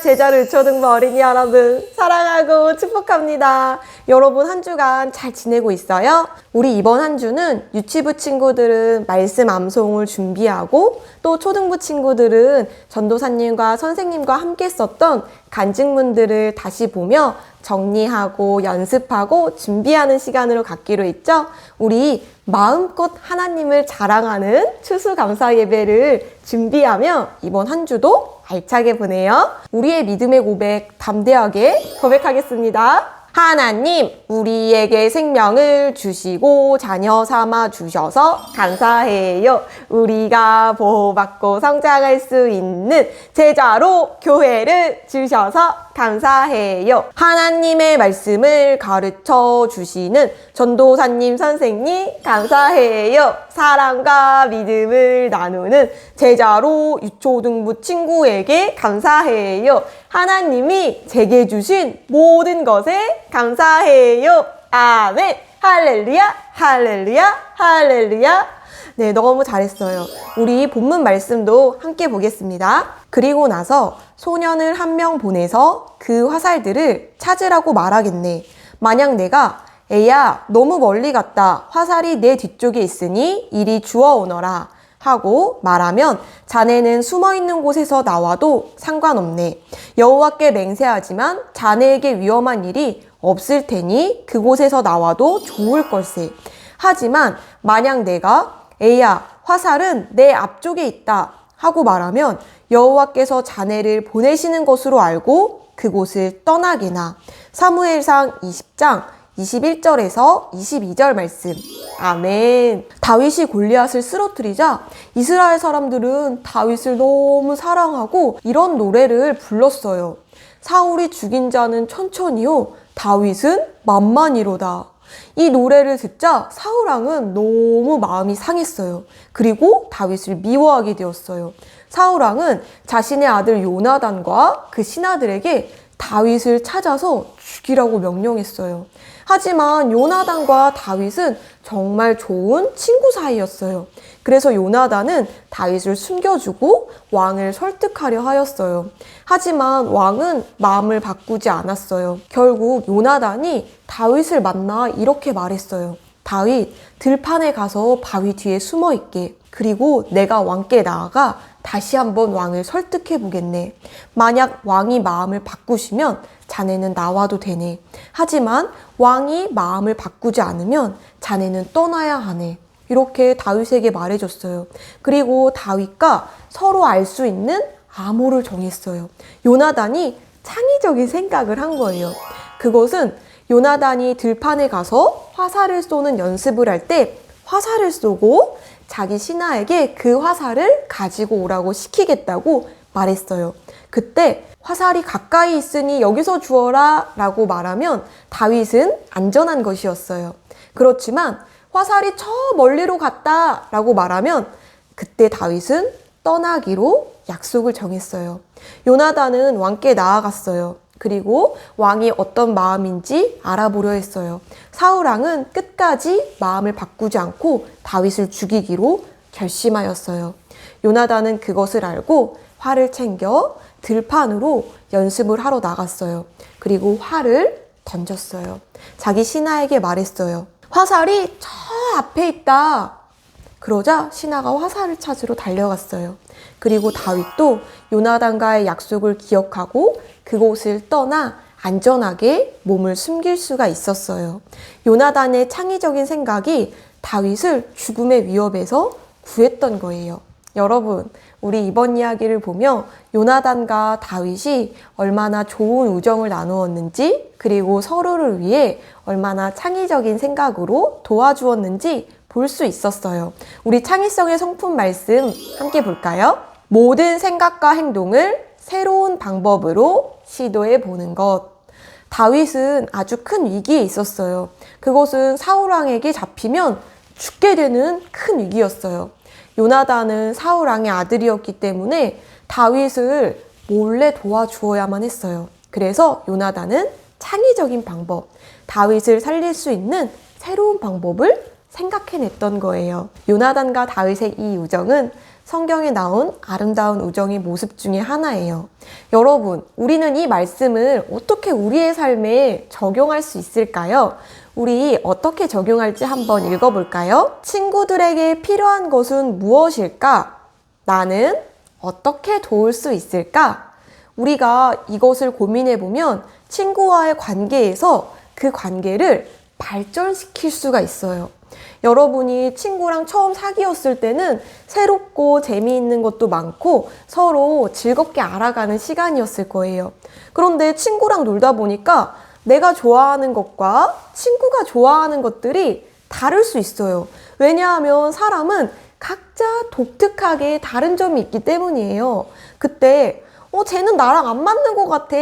제자를 초등부 어린이 여러분 사랑하고 축복합니다. 여러분 한 주간 잘 지내고 있어요? 우리 이번 한 주는 유치부 친구들은 말씀 암송을 준비하고 또 초등부 친구들은 전도사님과 선생님과 함께 썼던 간증문들을 다시 보며 정리하고 연습하고 준비하는 시간으로 갖기로 했죠. 우리 마음껏 하나님을 자랑하는 추수감사 예배를 준비하며 이번 한 주도 알차게 보내요. 우리의 믿음의 고백 담대하게 고백하겠습니다. 하나님, 우리에게 생명을 주시고 자녀 삼아 주셔서 감사해요. 우리가 보호받고 성장할 수 있는 제자로 교회를 주셔서 감사해요. 하나님의 말씀을 가르쳐 주시는 전도사님 선생님 감사해요. 사랑과 믿음을 나누는 제자로 유초등부 친구에게 감사해요. 하나님이 제게 주신 모든 것에 감사해요. 아멘. 할렐루야, 할렐루야, 할렐루야. 네, 너무 잘했어요. 우리 본문 말씀도 함께 보겠습니다. 그리고 나서 소년을 한 명 보내서 그 화살들을 찾으라고 말하겠네. 만약 내가 애야, 너무 멀리 갔다. 화살이 내 뒤쪽에 있으니 이리 주워 오너라. 하고 말하면 자네는 숨어 있는 곳에서 나와도 상관없네. 여호와께 맹세하지만 자네에게 위험한 일이 없을 테니 그곳에서 나와도 좋을 걸세. 하지만 만약 내가 에야 화살은 내 앞쪽에 있다 하고 말하면 여호와께서 자네를 보내시는 것으로 알고 그곳을 떠나게나. 사무엘상 20장 21절에서 22절 말씀. 아멘. 다윗이 골리앗을 쓰러뜨리자 이스라엘 사람들은 다윗을 너무 사랑하고 이런 노래를 불렀어요. 사울이 죽인 자는 천천히요. 다윗은 만만이로다. 이 노래를 듣자 사울왕은 너무 마음이 상했어요. 그리고 다윗을 미워하게 되었어요. 사울왕은 자신의 아들 요나단과 그 신하들에게 다윗을 찾아서 죽이라고 명령했어요. 하지만 요나단과 다윗은 정말 좋은 친구 사이였어요. 그래서 요나단은 다윗을 숨겨주고 왕을 설득하려 하였어요. 하지만 왕은 마음을 바꾸지 않았어요. 결국 요나단이 다윗을 만나 이렇게 말했어요. 다윗, 들판에 가서 바위 뒤에 숨어 있게. 그리고 내가 왕께 나아가 다시 한번 왕을 설득해 보겠네. 만약 왕이 마음을 바꾸시면 자네는 나와도 되네. 하지만 왕이 마음을 바꾸지 않으면 자네는 떠나야 하네. 이렇게 다윗에게 말해줬어요. 그리고 다윗과 서로 알 수 있는 암호를 정했어요. 요나단이 창의적인 생각을 한 거예요. 그것은 요나단이 들판에 가서 화살을 쏘는 연습을 할 때 화살을 쏘고 자기 신하에게 그 화살을 가지고 오라고 시키겠다고 말했어요. 그때 화살이 가까이 있으니 여기서 주어라 라고 말하면 다윗은 안전한 것이었어요. 그렇지만 화살이 저 멀리로 갔다 라고 말하면 그때 다윗은 떠나기로 약속을 정했어요. 요나단은 왕께 나아갔어요. 그리고 왕이 어떤 마음인지 알아보려 했어요. 사울왕은 끝까지 마음을 바꾸지 않고 다윗을 죽이기로 결심하였어요. 요나단은 그것을 알고 활을 챙겨 들판으로 연습을 하러 나갔어요. 그리고 활을 던졌어요. 자기 신하에게 말했어요. 화살이 저 앞에 있다. 그러자 신하가 화살을 찾으러 달려갔어요. 그리고 다윗도 요나단과의 약속을 기억하고 그곳을 떠나 안전하게 몸을 숨길 수가 있었어요. 요나단의 창의적인 생각이 다윗을 죽음의 위협에서 구했던 거예요. 여러분, 우리 이번 이야기를 보며 요나단과 다윗이 얼마나 좋은 우정을 나누었는지, 그리고 서로를 위해 얼마나 창의적인 생각으로 도와주었는지 볼 수 있었어요. 우리 창의성의 성품 말씀 함께 볼까요? 모든 생각과 행동을 새로운 방법으로 시도해 보는 것. 다윗은 아주 큰 위기에 있었어요. 그것은 사울왕에게 잡히면 죽게 되는 큰 위기였어요. 요나단은 사울왕의 아들이었기 때문에 다윗을 몰래 도와주어야만 했어요. 그래서 요나단은 창의적인 방법, 다윗을 살릴 수 있는 새로운 방법을 생각해냈던 거예요. 요나단과 다윗의 이 우정은 성경에 나온 아름다운 우정의 모습 중에 하나예요. 여러분, 우리는 이 말씀을 어떻게 우리의 삶에 적용할 수 있을까요? 우리 어떻게 적용할지 한번 읽어볼까요? 친구들에게 필요한 것은 무엇일까? 나는 어떻게 도울 수 있을까? 우리가 이것을 고민해 보면 친구와의 관계에서 그 관계를 발전시킬 수가 있어요. 여러분이 친구랑 처음 사귀었을 때는 새롭고 재미있는 것도 많고 서로 즐겁게 알아가는 시간이었을 거예요. 그런데 친구랑 놀다 보니까 내가 좋아하는 것과 친구가 좋아하는 것들이 다를 수 있어요. 왜냐하면 사람은 각자 독특하게 다른 점이 있기 때문이에요. 그때, 어, 쟤는 나랑 안 맞는 것 같아.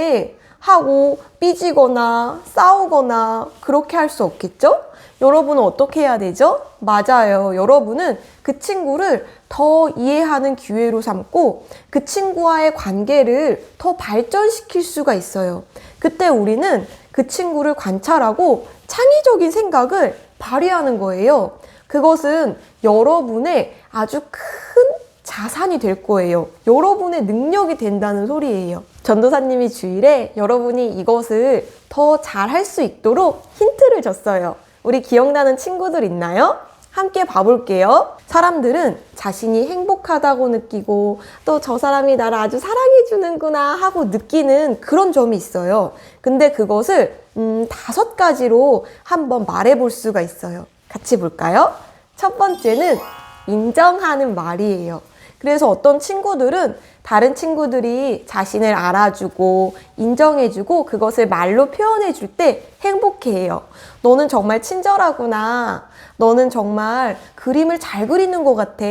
하고 삐지거나 싸우거나 그렇게 할 수 없겠죠? 여러분은 어떻게 해야 되죠? 맞아요. 여러분은 그 친구를 더 이해하는 기회로 삼고 그 친구와의 관계를 더 발전시킬 수가 있어요. 그때 우리는 그 친구를 관찰하고 창의적인 생각을 발휘하는 거예요. 그것은 여러분의 아주 큰 자산이 될 거예요. 여러분의 능력이 된다는 소리예요. 전도사님이 주일에 여러분이 이것을 더 잘 할 수 있도록 힌트를 줬어요. 우리 기억나는 친구들 있나요? 함께 봐볼게요. 사람들은 자신이 행복하다고 느끼고 또 저 사람이 나를 아주 사랑해주는구나 하고 느끼는 그런 점이 있어요. 근데 그것을 음, 다섯 가지로 한번 말해볼 수가 있어요. 같이 볼까요? 첫 번째는 인정하는 말이에요. 그래서 어떤 친구들은 다른 친구들이 자신을 알아주고 인정해주고 그것을 말로 표현해줄 때 행복해해요. 너는 정말 친절하구나. 너는 정말 그림을 잘 그리는 것 같아.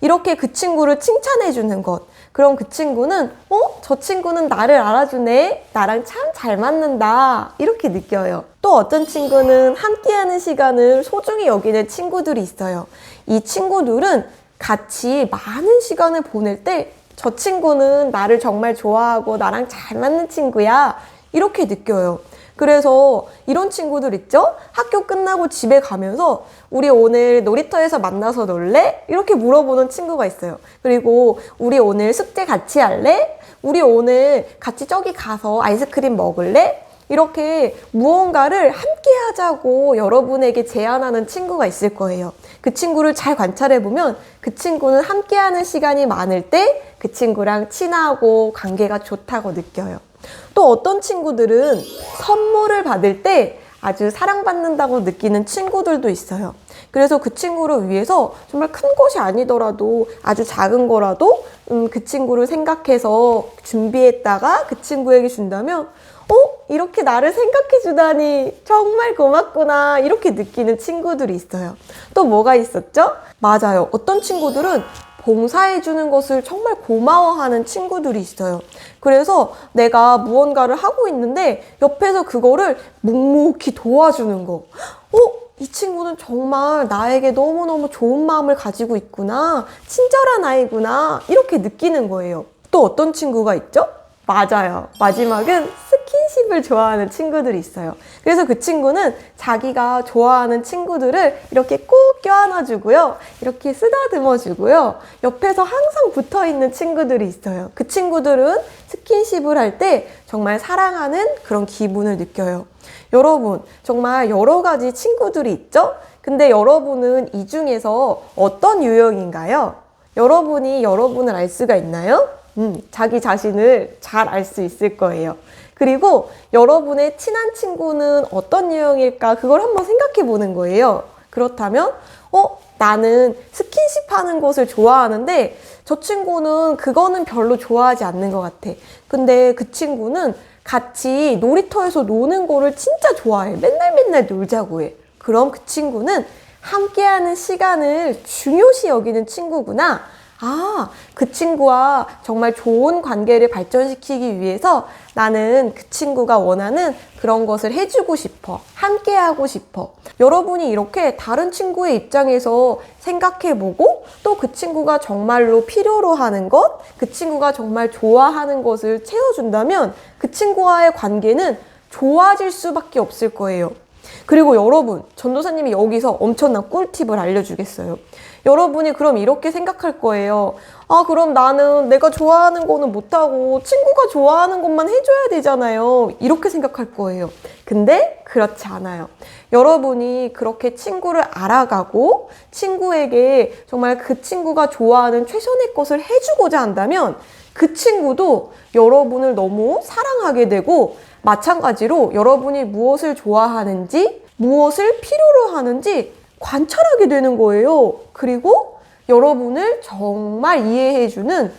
이렇게 그 친구를 칭찬해주는 것. 그럼 그 친구는, 어? 저 친구는 나를 알아주네? 나랑 참 잘 맞는다. 이렇게 느껴요. 또 어떤 친구는 함께하는 시간을 소중히 여기는 친구들이 있어요. 이 친구들은 같이 많은 시간을 보낼 때 저 친구는 나를 정말 좋아하고 나랑 잘 맞는 친구야. 이렇게 느껴요. 그래서 이런 친구들 있죠? 학교 끝나고 집에 가면서 우리 오늘 놀이터에서 만나서 놀래? 이렇게 물어보는 친구가 있어요. 그리고 우리 오늘 숙제 같이 할래? 우리 오늘 같이 저기 가서 아이스크림 먹을래? 이렇게 무언가를 함께 하자고 여러분에게 제안하는 친구가 있을 거예요. 그 친구를 잘 관찰해 보면 그 친구는 함께 하는 시간이 많을 때 그 친구랑 친하고 관계가 좋다고 느껴요. 또 어떤 친구들은 선물을 받을 때 아주 사랑받는다고 느끼는 친구들도 있어요. 그래서 그 친구를 위해서 정말 큰 것이 아니더라도 아주 작은 거라도 음, 그 친구를 생각해서 준비했다가 그 친구에게 준다면 어? 이렇게 나를 생각해 주다니 정말 고맙구나 이렇게 느끼는 친구들이 있어요. 또 뭐가 있었죠? 맞아요. 어떤 친구들은 봉사해 주는 것을 정말 고마워하는 친구들이 있어요. 그래서 내가 무언가를 하고 있는데 옆에서 그거를 묵묵히 도와주는 거. 어? 이 친구는 정말 나에게 너무너무 좋은 마음을 가지고 있구나. 친절한 아이구나. 이렇게 느끼는 거예요. 또 어떤 친구가 있죠? 맞아요. 마지막은 스킨십을 좋아하는 친구들이 있어요. 그래서 그 친구는 자기가 좋아하는 친구들을 이렇게 꼭 껴안아 주고요. 이렇게 쓰다듬어 주고요. 옆에서 항상 붙어 있는 친구들이 있어요. 그 친구들은 스킨십을 할 때 정말 사랑하는 그런 기분을 느껴요. 여러분, 정말 여러 가지 친구들이 있죠? 근데 여러분은 이 중에서 어떤 유형인가요? 여러분이 여러분을 알 수가 있나요? 음, 자기 자신을 잘 알 수 있을 거예요. 그리고 여러분의 친한 친구는 어떤 유형일까 그걸 한번 생각해 보는 거예요. 그렇다면, 어, 나는 스킨십 하는 것을 좋아하는데 저 친구는 그거는 별로 좋아하지 않는 것 같아. 근데 그 친구는 같이 놀이터에서 노는 거를 진짜 좋아해. 맨날 맨날 놀자고 해. 그럼 그 친구는 함께하는 시간을 중요시 여기는 친구구나. 아, 그 친구와 정말 좋은 관계를 발전시키기 위해서 나는 그 친구가 원하는 그런 것을 해주고 싶어. 함께 하고 싶어. 여러분이 이렇게 다른 친구의 입장에서 생각해보고 또 그 친구가 정말로 필요로 하는 것, 그 친구가 정말 좋아하는 것을 채워준다면 그 친구와의 관계는 좋아질 수밖에 없을 거예요. 그리고 여러분, 전도사님이 여기서 엄청난 꿀팁을 알려주겠어요. 여러분이 그럼 이렇게 생각할 거예요. 아, 그럼 나는 내가 좋아하는 거는 못하고 친구가 좋아하는 것만 해줘야 되잖아요. 이렇게 생각할 거예요. 근데 그렇지 않아요. 여러분이 그렇게 친구를 알아가고 친구에게 정말 그 친구가 좋아하는 최선의 것을 해주고자 한다면 그 친구도 여러분을 너무 사랑하게 되고 마찬가지로 여러분이 무엇을 좋아하는지 무엇을 필요로 하는지 관찰하게 되는 거예요. 그리고 여러분을 정말 이해해주는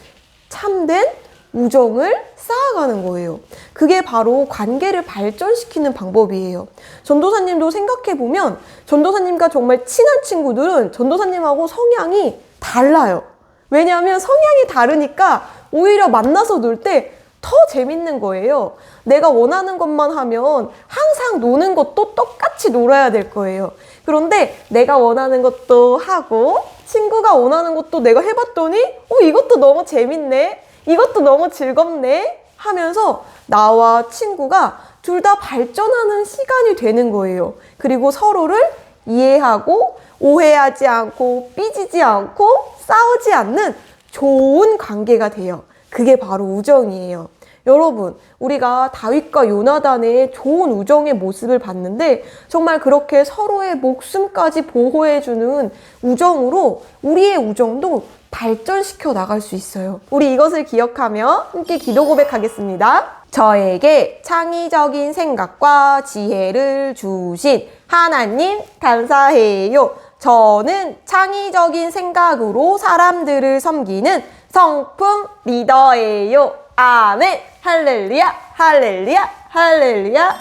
참된 우정을 쌓아가는 거예요. 그게 바로 관계를 발전시키는 방법이에요. 전도사님도 생각해보면 전도사님과 정말 친한 친구들은 전도사님하고 성향이 달라요. 왜냐하면 성향이 다르니까 오히려 만나서 놀 때 더 재밌는 거예요. 내가 원하는 것만 하면 항상 노는 것도 똑같이 놀아야 될 거예요. 그런데 내가 원하는 것도 하고 친구가 원하는 것도 내가 해봤더니 어, 이것도 너무 재밌네. 이것도 너무 즐겁네. 하면서 나와 친구가 둘 다 발전하는 시간이 되는 거예요. 그리고 서로를 이해하고 오해하지 않고 삐지지 않고 싸우지 않는 좋은 관계가 돼요. 그게 바로 우정이에요. 여러분, 우리가 다윗과 요나단의 좋은 우정의 모습을 봤는데 정말 그렇게 서로의 목숨까지 보호해주는 우정으로 우리의 우정도 발전시켜 나갈 수 있어요. 우리 이것을 기억하며 함께 기도 고백하겠습니다. 저에게 창의적인 생각과 지혜를 주신 하나님 감사해요. 저는 창의적인 생각으로 사람들을 섬기는 성품 리더예요. 아멘. 할렐루야. 할렐루야. 할렐루야.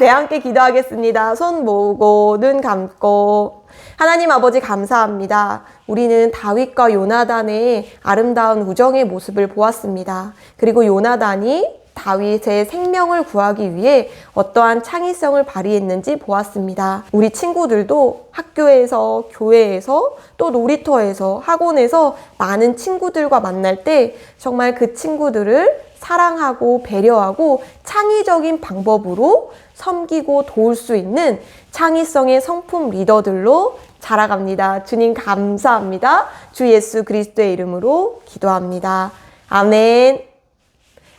네, 함께 기도하겠습니다. 손 모으고 눈 감고 하나님 아버지 감사합니다. 우리는 다윗과 요나단의 아름다운 우정의 모습을 보았습니다. 그리고 요나단이 다윗의 생명을 구하기 위해 어떠한 창의성을 발휘했는지 보았습니다. 우리 친구들도 학교에서, 교회에서, 또 놀이터에서, 학원에서 많은 친구들과 만날 때 정말 그 친구들을 사랑하고 배려하고 창의적인 방법으로 섬기고 도울 수 있는 창의성의 성품 리더들로 자라갑니다. 주님 감사합니다. 주 예수 그리스도의 이름으로 기도합니다. 아멘.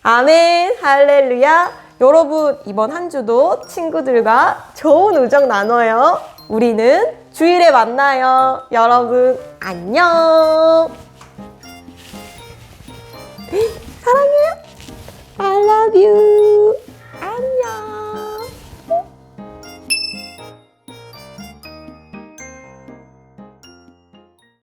아멘, 할렐루야. 여러분, 이번 한 주도 친구들과 좋은 우정 나눠요. 우리는 주일에 만나요. 여러분, 안녕. 사랑해요. I love you.